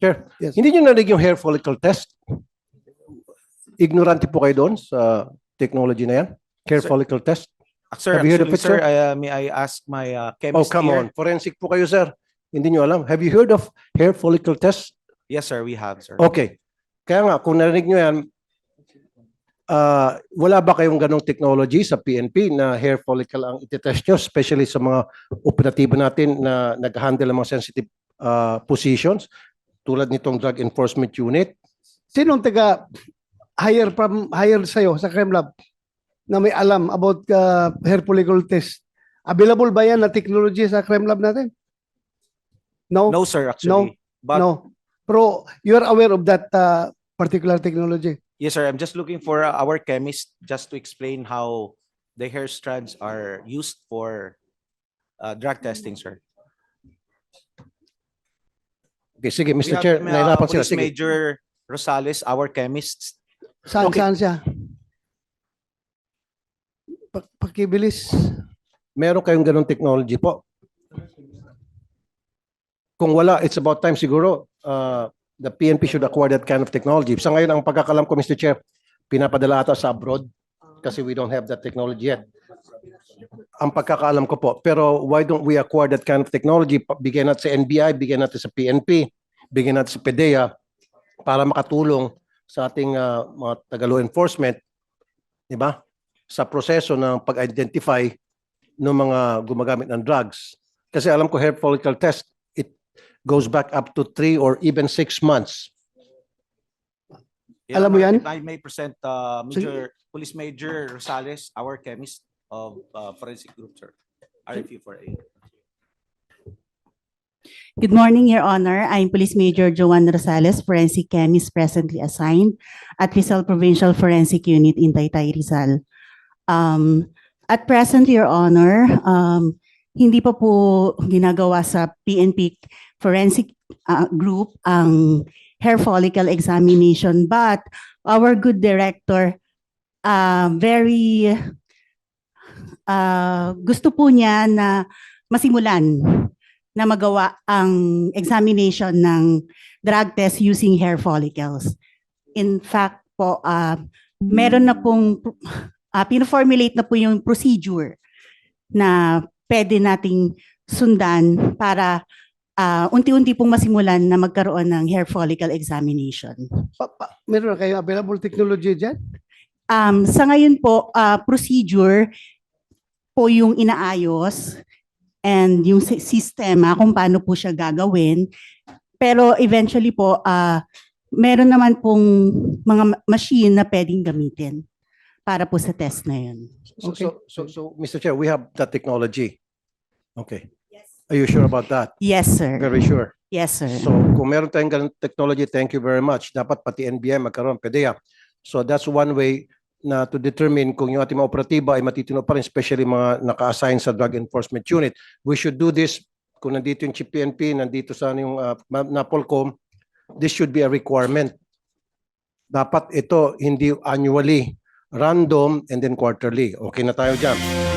Chair, Yes. hindi nyo narinig yung hair follicle test? Ignorante po kayo doon sa technology na yan? Hair Sir- follicle test? Sir, Have you heard of actually, it, sir, I, uh, may I ask my uh, Oh, chemist come here? on. Forensic po kayo, sir. Hindi nyo alam. Have you heard of hair follicle test? Yes, sir, we have, sir. Okay. Kaya nga, kung narinig nyo yan, ah, wala ba kayong ganong technology sa PNP na hair follicle ang itetest nyo, especially sa mga operatibo natin na nag-handle ng mga sensitive ah, positions, tulad nitong Drug Enforcement Unit? Sinong taga hire from hire sa'yo sa crime lab na may alam about uh, hair follicle test? Available ba yan na technology sa crime lab natin? No? No, sir, actually. But, no. Pero you're aware of that uh, particular technology? yes, sir, I'm just looking for uh, our chemist just to explain how the hair strands are used for uh, drug testing, sir. Okay, sige, We Mr. have, Chair, uh, nahirapan sila. Police Sige. Major Rosales, our chemist. Saan, Okay. saan siya? Pa- pakibilis. Meron kayong ganong technology po? Kung wala, it's about time siguro uh, the PNP should acquire that kind of technology. Sa ngayon, ang pagkakalam ko, Mr. Chair, pinapadala ata sa abroad kasi we don't have that technology yet. Ang pagkakaalam ko po. Pero why don't we acquire that kind of technology? Pa- Bigyan natin sa NBI, bigyan natin sa PNP, bigyan natin sa PDEA para makatulong sa ating uh, mga taga-law enforcement, di ba? Sa proseso ng pag-identify ng mga gumagamit ng drugs. Kasi alam ko hair follicle test, it goes back up to three or even six months. Yeah, Alam mo yan? if I may present uh. Major, Police Major Rosales, our chemist of uh, forensic group, sir. RFU for A. Good morning, Your Honor. I'm Police Major Joanne Rosales, forensic chemist presently assigned at Rizal Provincial Forensic Unit in Taytay, Rizal. Um, at present, Your Honor, um, hindi pa po ginagawa sa PNP forensic uh, group ang hair follicle examination, but our good director, uh, very uh, gusto po niya na masimulan na magawa ang examination ng drug test using hair follicles. In fact po, ah, meron na pong, uh, pinaformulate na po yung procedure na pwede nating sundan para ah, unti-unti pong masimulan na magkaroon ng hair follicle examination. Pa, pa, meron kayo available technology dyan? Um, sa ngayon po, ah, procedure po yung inaayos and yung si- sistema kung paano po siya gagawin. Pero eventually po, ah, meron naman pong mga ma- machine na pwedeng gamitin para po sa test na yun. So, Okay. so, so, so, Mr. Chair, we have that technology. Okay. Are you sure about that? Yes, sir. Very sure. Yes, sir. So kung meron tayong ganung technology, thank you very much. Dapat pati NBI magkaroon, PDEA. So that's one way na to determine kung yung ating mga operatiba ay matitino pa rin, especially mga naka-assign sa Drug Enforcement Unit. We should do this, kung nandito yung Chief PNP, nandito sa yung uh, NAPOLCOM, this should be a requirement. Dapat ito hindi annually, random and then quarterly. Okay na tayo dyan.